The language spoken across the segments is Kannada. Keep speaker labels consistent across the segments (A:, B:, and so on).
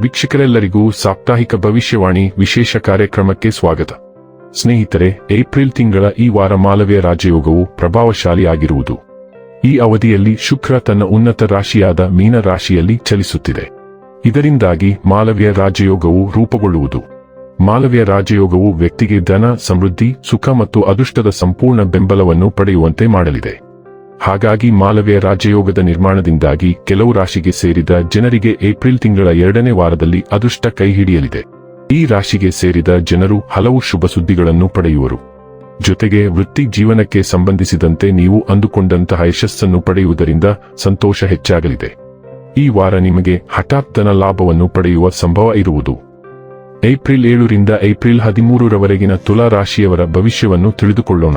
A: ವೀಕ್ಷಕರೆಲ್ಲರಿಗೂ ಸಾಪ್ತಾಹಿಕ ಭವಿಷ್ಯವಾಣಿ ವಿಶೇಷ ಕಾರ್ಯಕ್ರಮಕ್ಕೆ ಸ್ವಾಗತ. ಸ್ನೇಹಿತರೆ, ಏಪ್ರಿಲ್ ತಿಂಗಳ ಈ ವಾರ ಮಾಲವ್ಯ ರಾಜಯೋಗವು ಪ್ರಭಾವಶಾಲಿಯಾಗಿರುವುದು ಈ ಅವಧಿಯಲ್ಲಿ ಶುಕ್ರ ತನ್ನ ಉನ್ನತ ರಾಶಿಯಾದ ಮೀನ ರಾಶಿಯಲ್ಲಿ ಚಲಿಸುತ್ತಿದೆ. ಇದರಿಂದಾಗಿ ಮಾಲವ್ಯ ರಾಜಯೋಗವು ರೂಪುಗೊಳ್ಳುವುದು. ಮಾಲವ್ಯ ರಾಜಯೋಗವು ವ್ಯಕ್ತಿಗೆ ಧನ, ಸಮೃದ್ಧಿ, ಸುಖ ಮತ್ತು ಅದೃಷ್ಟದ ಸಂಪೂರ್ಣ ಬೆಂಬಲವನ್ನು ಪಡೆಯುವಂತೆ ಮಾಡಲಿದೆ. ಹಾಗಾಗಿ ಮಾಲವ್ಯ ರಾಜಯೋಗದ ನಿರ್ಮಾಣದಿಂದಾಗಿ ಕೆಲವು ರಾಶಿಗೆ ಸೇರಿದ ಜನರಿಗೆ ಏಪ್ರಿಲ್ ತಿಂಗಳ ಎರಡನೇ ವಾರದಲ್ಲಿ ಅದೃಷ್ಟ ಕೈ ಹಿಡಿಯಲಿದೆ. ಈ ರಾಶಿಗೆ ಸೇರಿದ ಜನರು ಹಲವು ಶುಭ ಸುದ್ದಿಗಳನ್ನು ಪಡೆಯುವರು. ಜೊತೆಗೆ ವೃತ್ತಿ ಜೀವನಕ್ಕೆ ಸಂಬಂಧಿಸಿದಂತೆ ನೀವು ಅಂದುಕೊಂಡಂತಹ ಯಶಸ್ಸನ್ನು ಪಡೆಯುವುದರಿಂದ ಸಂತೋಷ ಹೆಚ್ಚಾಗಲಿದೆ. ಈ ವಾರ ನಿಮಗೆ ಹಠಾತ್ ಧನ ಲಾಭವನ್ನು ಪಡೆಯುವ ಸಂಭವ ಇರುವುದು. ಏಪ್ರಿಲ್ ಏಳರಿಂದ ಏಪ್ರಿಲ್ ಹದಿಮೂರರವರೆಗಿನ ತುಲಾ ರಾಶಿಯವರ ಭವಿಷ್ಯವನ್ನು ತಿಳಿದುಕೊಳ್ಳೋಣ.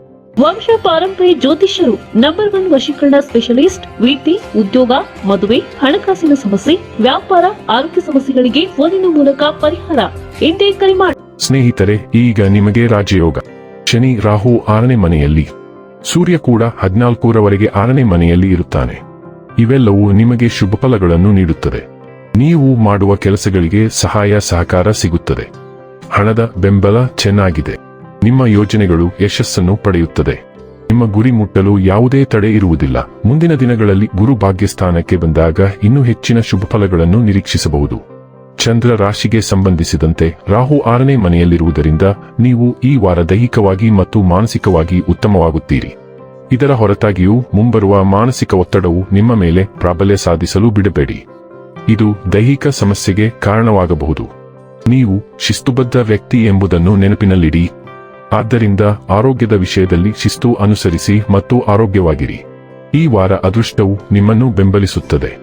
B: ವಂಶ ಪಾರಂಪರ್ಯ ಜ್ಯೋತಿಷ್ಯರು ನಂಬರ್ ಒನ್ ವಶೀಕರಣ ಸ್ಪೆಷಲಿಸ್ಟ್ ವೃತ್ತಿ ಉದ್ಯೋಗ, ಮದುವೆ, ಹಣಕಾಸಿನ ಸಮಸ್ಯೆ, ವ್ಯಾಪಾರ, ಆರೋಗ್ಯ ಸಮಸ್ಯೆಗಳಿಗೆ ಫೋನಿನ ಮೂಲಕ ಪರಿಹಾರ. ಇಂದೇ ಕರೆ ಮಾಡಿ
A: ಸ್ನೇಹಿತರೆ, ಈಗ ನಿಮಗೆ ರಾಜಯೋಗ ಶನಿ ರಾಹು ಆರನೇ ಮನೆಯಲ್ಲಿ. ಸೂರ್ಯ ಕೂಡ ಹದಿನಾಲ್ಕೂರವರೆಗೆ ಆರನೇ ಮನೆಯಲ್ಲಿ ಇರುತ್ತಾನೆ. ಇವೆಲ್ಲವೂ ನಿಮಗೆ ಶುಭ ಫಲಗಳನ್ನು ನೀಡುತ್ತದೆ. ನೀವು ಮಾಡುವ ಕೆಲಸಗಳಿಗೆ ಸಹಾಯ ಸಹಕಾರ ಸಿಗುತ್ತದೆ. ಹಣದ ಬೆಂಬಲ ಚೆನ್ನಾಗಿದೆ. ನಿಮ್ಮ ಯೋಜನೆಗಳು ಯಶಸ್ಸನ್ನು ಪಡೆಯುತ್ತದೆ. ನಿಮ್ಮ ಗುರಿ ಮುಟ್ಟಲು ಯಾವುದೇ ತಡೆ ಇರುವುದಿಲ್ಲ. ಮುಂದಿನ ದಿನಗಳಲ್ಲಿ ಗುರು ಭಾಗ್ಯಸ್ಥಾನಕ್ಕೆ ಬಂದಾಗ ಇನ್ನೂ ಹೆಚ್ಚಿನ ಶುಭ ಫಲಗಳನ್ನು ನಿರೀಕ್ಷಿಸಬಹುದು. ಚಂದ್ರ ರಾಶಿಗೆ ಸಂಬಂಧಿಸಿದಂತೆ ರಾಹು ಆರನೇ ಮನೆಯಲ್ಲಿರುವುದರಿಂದ ನೀವು ಈ ವಾರ ದೈಹಿಕವಾಗಿ ಮತ್ತು ಮಾನಸಿಕವಾಗಿ ಉತ್ತಮವಾಗುತ್ತೀರಿ. ಇದರ ಹೊರತಾಗಿಯೂ ಮುಂಬರುವ ಮಾನಸಿಕ ಒತ್ತಡವು ನಿಮ್ಮ ಮೇಲೆ ಪ್ರಾಬಲ್ಯ ಸಾಧಿಸಲು ಬಿಡಬೇಡಿ. ಇದು ದೈಹಿಕ ಸಮಸ್ಯೆಗೆ ಕಾರಣವಾಗಬಹುದು. ನೀವು ಶಿಸ್ತುಬದ್ಧ ವ್ಯಕ್ತಿ ಎಂಬುದನ್ನು ನೆನಪಿನಲ್ಲಿಡಿ. ಆದ್ದರಿಂದ ಆರೋಗ್ಯದ ವಿಷಯದಲ್ಲಿ ಶಿಸ್ತು ಅನುಸರಿಸಿ ಮತ್ತು ಆರೋಗ್ಯವಾಗಿರಿ. ಈ ವಾರ ಅದೃಷ್ಟವು ನಿಮ್ಮನ್ನು ಬೆಂಬಲಿಸುತ್ತದೆ.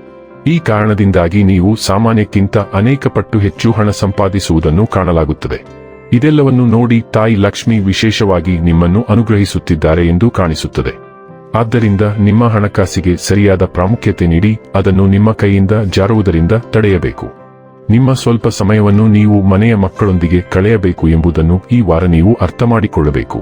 A: ಈ ಕಾರಣದಿಂದಾಗಿ ನೀವು ಸಾಮಾನ್ಯಕ್ಕಿಂತ ಅನೇಕ ಪಟ್ಟು ಹೆಚ್ಚು ಹಣ ಸಂಪಾದಿಸುವುದನ್ನು ಕಾಣಲಾಗುತ್ತದೆ. ಇದೆಲ್ಲವನ್ನು ನೋಡಿ ತಾಯಿ ಲಕ್ಷ್ಮಿ ವಿಶೇಷವಾಗಿ ನಿಮ್ಮನ್ನು ಅನುಗ್ರಹಿಸುತ್ತಿದ್ದಾರೆ ಎಂದು ಕಾಣಿಸುತ್ತದೆ. ಆದ್ದರಿಂದ ನಿಮ್ಮ ಹಣಕಾಸಿಗೆ ಸರಿಯಾದ ಪ್ರಾಮುಖ್ಯತೆ ನೀಡಿ ಅದನ್ನು ನಿಮ್ಮ ಕೈಯಿಂದ ಜಾರುವುದರಿಂದ ತಡೆಯಬೇಕು. ನಿಮ್ಮ ಸ್ವಲ್ಪ ಸಮಯವನ್ನು ನೀವು ಮನೆಯ ಮಕ್ಕಳೊಂದಿಗೆ ಕಳೆಯಬೇಕು ಎಂಬುದನ್ನು ಈ ವಾರ ನೀವು ಅರ್ಥ ಮಾಡಿಕೊಳ್ಳಬೇಕು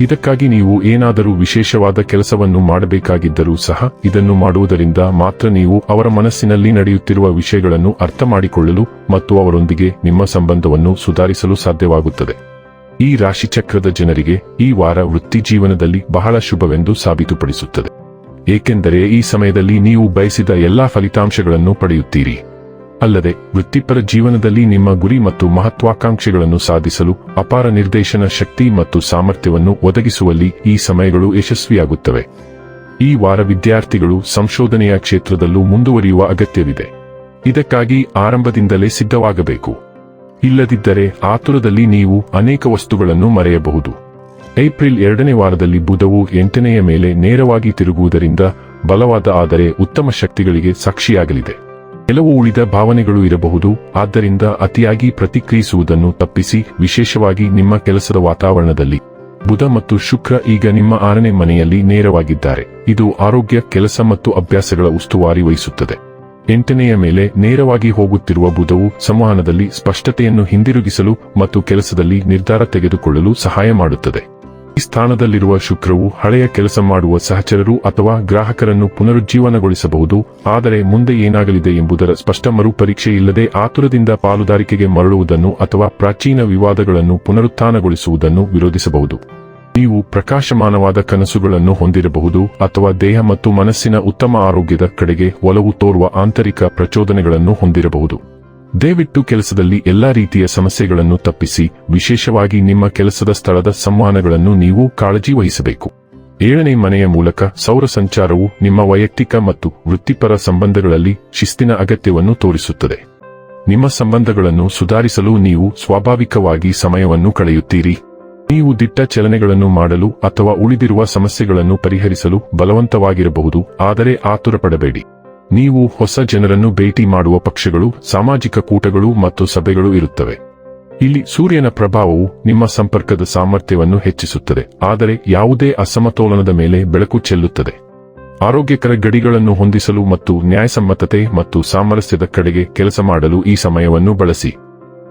A: ಇದಕ್ಕಾಗಿ ನೀವು ಏನಾದರೂ ವಿಶೇಷವಾದ ಕೆಲಸವನ್ನು ಮಾಡಬೇಕಾಗಿದ್ದರೂ ಸಹ ಇದನ್ನು ಮಾಡುವುದರಿಂದ ಮಾತ್ರ ನೀವು ಅವರ ಮನಸ್ಸಿನಲ್ಲಿ ನಡೆಯುತ್ತಿರುವ ವಿಷಯಗಳನ್ನು ಅರ್ಥ ಮಾಡಿಕೊಳ್ಳಲು ಮತ್ತು ಅವರೊಂದಿಗೆ ನಿಮ್ಮ ಸಂಬಂಧವನ್ನು ಸುಧಾರಿಸಲು ಸಾಧ್ಯವಾಗುತ್ತದೆ. ಈ ರಾಶಿಚಕ್ರದ ಜನರಿಗೆ ಈ ವಾರ ವೃತ್ತಿ ಜೀವನದಲ್ಲಿ ಬಹಳ ಶುಭವೆಂದು ಸಾಬೀತುಪಡಿಸುತ್ತದೆ. ಏಕೆಂದರೆ ಈ ಸಮಯದಲ್ಲಿ ನೀವು ಬಯಸಿದ ಎಲ್ಲಾ ಫಲಿತಾಂಶಗಳನ್ನು ಪಡೆಯುತ್ತೀರಿ. ಅಲ್ಲದೆ, ವೃತ್ತಿಪರ ಜೀವನದಲ್ಲಿ ನಿಮ್ಮ ಗುರಿ ಮತ್ತು ಮಹತ್ವಾಕಾಂಕ್ಷೆಗಳನ್ನು ಸಾಧಿಸಲು ಅಪಾರ ನಿರ್ದೇಶನ ಶಕ್ತಿ ಮತ್ತು ಸಾಮರ್ಥ್ಯವನ್ನು ಒದಗಿಸುವಲ್ಲಿ ಈ ಸಮಯಗಳು ಯಶಸ್ವಿಯಾಗುತ್ತವೆ. ಈ ವಾರ ವಿದ್ಯಾರ್ಥಿಗಳು ಸಂಶೋಧನೆಯ ಕ್ಷೇತ್ರದಲ್ಲೂ ಮುಂದುವರಿಯುವ ಅಗತ್ಯವಿದೆ. ಇದಕ್ಕಾಗಿ ಆರಂಭದಿಂದಲೇ ಸಿದ್ಧವಾಗಬೇಕು. ಇಲ್ಲದಿದ್ದರೆ ಆತುರದಲ್ಲಿ ನೀವು ಅನೇಕ ವಸ್ತುಗಳನ್ನು ಮರೆಯಬಹುದು. ಏಪ್ರಿಲ್ ಎರಡನೇ ವಾರದಲ್ಲಿ ಬುಧವು ಎಂಟನೆಯ ಮೇಲೆ ನೇರವಾಗಿ ತಿರುಗುವುದರಿಂದ ಬಲವಾದ ಆದರೆ ಉತ್ತಮ ಶಕ್ತಿಗಳಿಗೆ ಸಾಕ್ಷಿಯಾಗಲಿದೆ. ಕೆಲವು ಉಳಿದ ಭಾವನೆಗಳು ಇರಬಹುದು. ಆದ್ದರಿಂದ ಅತಿಯಾಗಿ ಪ್ರತಿಕ್ರಿಯಿಸುವುದನ್ನು ತಪ್ಪಿಸಿ, ವಿಶೇಷವಾಗಿ ನಿಮ್ಮ ಕೆಲಸದ ವಾತಾವರಣದಲ್ಲಿ. ಬುಧ ಮತ್ತು ಶುಕ್ರ ಈಗ ನಿಮ್ಮ ಆರನೇ ಮನೆಯಲ್ಲಿ ನೇರವಾಗಿದ್ದಾರೆ. ಇದು ಆರೋಗ್ಯ, ಕೆಲಸ ಮತ್ತು ಅಭ್ಯಾಸಗಳ ಉಸ್ತುವಾರಿ ವಹಿಸುತ್ತದೆ. ಎಂಟನೆಯ ಮೇಲೆ ನೇರವಾಗಿ ಹೋಗುತ್ತಿರುವ ಬುಧವು ಸಂವಹನದಲ್ಲಿ ಸ್ಪಷ್ಟತೆಯನ್ನು ಹಿಂದಿರುಗಿಸಲು ಮತ್ತು ಕೆಲಸದಲ್ಲಿ ನಿರ್ಧಾರ ತೆಗೆದುಕೊಳ್ಳಲು ಸಹಾಯ ಮಾಡುತ್ತದೆ. ಈ ಸ್ಥಾನದಲ್ಲಿರುವ ಶುಕ್ರವು ಹಳೆಯ ಕೆಲಸ ಮಾಡುವ ಸಹಚರರು ಅಥವಾ ಗ್ರಾಹಕರನ್ನು ಪುನರುಜ್ಜೀವನಗೊಳಿಸಬಹುದು, ಆದರೆ ಮುಂದೆ ಏನಾಗಲಿದೆ ಎಂಬುದರ ಸ್ಪಷ್ಟ ಮರುಪರೀಕ್ಷೆ ಇಲ್ಲದೆ ಆತುರದಿಂದ ಪಾಲುದಾರಿಕೆಗೆ ಮರಳುವುದನ್ನು ಅಥವಾ ಪ್ರಾಚೀನ ವಿವಾದಗಳನ್ನು ಪುನರುತ್ಥಾನಗೊಳಿಸುವುದನ್ನು ವಿರೋಧಿಸಬಹುದು. ನೀವು ಪ್ರಕಾಶಮಾನವಾದ ಕನಸುಗಳನ್ನು ಹೊಂದಿರಬಹುದು ಅಥವಾ ದೇಹ ಮತ್ತು ಮನಸ್ಸಿನ ಉತ್ತಮ ಆರೋಗ್ಯದ ಕಡೆಗೆ ಒಲವು ತೋರುವ ಆಂತರಿಕ ಪ್ರಚೋದನೆಗಳನ್ನು ಹೊಂದಿರಬಹುದು. ದಯವಿಟ್ಟು ಕೆಲಸದಲ್ಲಿ ಎಲ್ಲಾ ರೀತಿಯ ಸಮಸ್ಯೆಗಳನ್ನು ತಪ್ಪಿಸಿ, ವಿಶೇಷವಾಗಿ ನಿಮ್ಮ ಕೆಲಸದ ಸ್ಥಳದ ಸಂವಹನಗಳನ್ನು ನೀವು ಕಾಳಜಿ ವಹಿಸಬೇಕು. ಏಳನೇ ಮನೆಯ ಮೂಲಕ ಸೌರ ಸಂಚಾರವು ನಿಮ್ಮ ವೈಯಕ್ತಿಕ ಮತ್ತು ವೃತ್ತಿಪರ ಸಂಬಂಧಗಳಲ್ಲಿ ಶಿಸ್ತಿನ ಅಗತ್ಯವನ್ನು ತೋರಿಸುತ್ತದೆ. ನಿಮ್ಮ ಸಂಬಂಧಗಳನ್ನು ಸುಧಾರಿಸಲು ನೀವು ಸ್ವಾಭಾವಿಕವಾಗಿ ಸಮಯವನ್ನು ಕಳೆಯುತ್ತೀರಿ. ನೀವು ದಿಟ್ಟ ಚಲನೆಗಳನ್ನು ಮಾಡಲು ಅಥವಾ ಉಳಿದಿರುವ ಸಮಸ್ಯೆಗಳನ್ನು ಪರಿಹರಿಸಲು ಬಲವಂತವಾಗಿರಬಹುದು, ಆದರೆ ಆತುರಪಡಬೇಡಿ. ನೀವು ಹೊಸ ಜನರನ್ನು ಭೇಟಿ ಮಾಡುವ ಪಕ್ಷಗಳು, ಸಾಮಾಜಿಕ ಕೂಟಗಳು ಮತ್ತು ಸಭೆಗಳು ಇರುತ್ತವೆ. ಇಲ್ಲಿ ಸೂರ್ಯನ ಪ್ರಭಾವವು ನಿಮ್ಮ ಸಂಪರ್ಕದ ಸಾಮರ್ಥ್ಯವನ್ನು ಹೆಚ್ಚಿಸುತ್ತದೆ, ಆದರೆ ಯಾವುದೇ ಅಸಮತೋಲನದ ಮೇಲೆ ಬೆಳಕು ಚೆಲ್ಲುತ್ತದೆ. ಆರೋಗ್ಯಕರ ಗಡಿಗಳನ್ನು ಹೊಂದಿಸಲು ಮತ್ತು ನ್ಯಾಯಸಮ್ಮತತೆ ಮತ್ತು ಸಾಮರಸ್ಯದ ಕಡೆಗೆ ಕೆಲಸ ಮಾಡಲು ಈ ಸಮಯವನ್ನು ಬಳಸಿ.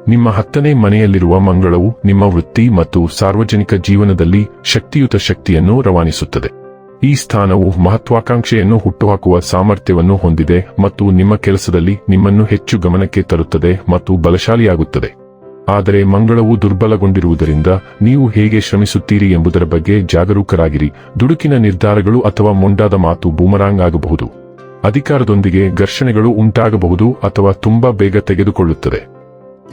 A: ನಿಮ್ಮ ಹತ್ತನೇ ಮನೆಯಲ್ಲಿರುವ ಮಂಗಳವು ನಿಮ್ಮ ವೃತ್ತಿ ಮತ್ತು ಸಾರ್ವಜನಿಕ ಜೀವನದಲ್ಲಿ ಶಕ್ತಿಯುತ ಶಕ್ತಿಯನ್ನು ರವಾನಿಸುತ್ತದೆ. ಈ ಸ್ಥಾನವು ಮಹತ್ವಾಕಾಂಕ್ಷೆಯನ್ನು ಹುಟ್ಟುಹಾಕುವ ಸಾಮರ್ಥ್ಯವನ್ನು ಹೊಂದಿದೆ ಮತ್ತು ನಿಮ್ಮ ಕೆಲಸದಲ್ಲಿ ನಿಮ್ಮನ್ನು ಹೆಚ್ಚು ಗಮನಕ್ಕೆ ತರುತ್ತದೆ ಮತ್ತು ಬಲಶಾಲಿಯಾಗುತ್ತದೆ. ಆದರೆ ಮಂಗಳವು ದುರ್ಬಲಗೊಂಡಿರುವುದರಿಂದ ನೀವು ಹೇಗೆ ಶ್ರಮಿಸುತ್ತೀರಿ ಎಂಬುದರ ಬಗ್ಗೆ ಜಾಗರೂಕರಾಗಿರಿ. ದುಡುಕಿನ ನಿರ್ಧಾರಗಳು ಅಥವಾ ಮೊಂಡಾದ ಮಾತು ಬೂಮರಾಂಗ್ ಆಗಬಹುದು. ಅಧಿಕಾರದೊಂದಿಗೆ ಘರ್ಷಣೆಗಳು ಉಂಟಾಗಬಹುದು ಅಥವಾ ತುಂಬಾ ಬೇಗ ತೆಗೆದುಕೊಳ್ಳುತ್ತದೆ.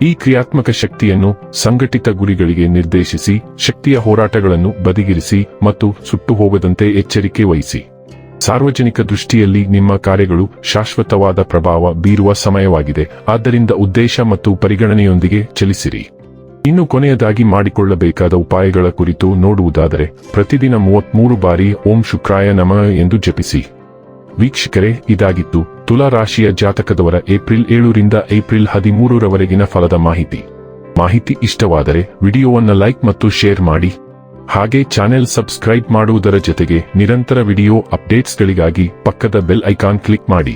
A: ಈ ಕ್ರಿಯಾತ್ಮಕ ಶಕ್ತಿಯನ್ನು ಸಂಘಟಿತ ಗುರಿಗಳಿಗೆ ನಿರ್ದೇಶಿಸಿ, ಶಕ್ತಿಯ ಹೋರಾಟಗಳನ್ನು ಬದಿಗಿರಿಸಿ ಮತ್ತು ಸುಟ್ಟು ಹೋಗದಂತೆ ಎಚ್ಚರಿಕೆ ವಹಿಸಿ. ಸಾರ್ವಜನಿಕ ದೃಷ್ಟಿಯಲ್ಲಿ ನಿಮ್ಮ ಕಾರ್ಯಗಳು ಶಾಶ್ವತವಾದ ಪ್ರಭಾವ ಬೀರುವ ಸಮಯವಾಗಿದೆ. ಆದ್ದರಿಂದ ಉದ್ದೇಶ ಮತ್ತು ಪರಿಗಣನೆಯೊಂದಿಗೆ ಚಲಿಸಿರಿ. ಇನ್ನು ಕೊನೆಯದಾಗಿ ಮಾಡಿಕೊಳ್ಳಬೇಕಾದ ಉಪಾಯಗಳ ಕುರಿತು ನೋಡುವುದಾದರೆ, ಪ್ರತಿದಿನ ಮೂವತ್ಮೂರು ಬಾರಿ ಓಂ ಶುಕ್ರಾಯ ನಮಃ ಎಂದು ಜಪಿಸಿ. ವೀಕ್ಷಕರೇ, ಇದಾಗಿತ್ತು ತುಲಾ ರಾಶಿಯ ಜಾತಕದವರ ಏಪ್ರಿಲ್ ಏಳರಿಂದ ಏಪ್ರಿಲ್ ಹದಿಮೂರರವರೆಗಿನ ಫಲದ ಮಾಹಿತಿ. ಮಾಹಿತಿ ಇಷ್ಟವಾದರೆ ವಿಡಿಯೋವನ್ನು ಲೈಕ್ ಮತ್ತು ಶೇರ್ ಮಾಡಿ. ಹಾಗೆ ಚಾನೆಲ್ ಸಬ್ಸ್ಕ್ರೈಬ್ ಮಾಡುವುದರ ಜೊತೆಗೆ ನಿರಂತರ ವಿಡಿಯೋ ಅಪ್ಡೇಟ್ಸ್ಗಳಿಗಾಗಿ ಪಕ್ಕದ ಬೆಲ್ ಐಕಾನ್ ಕ್ಲಿಕ್ ಮಾಡಿ.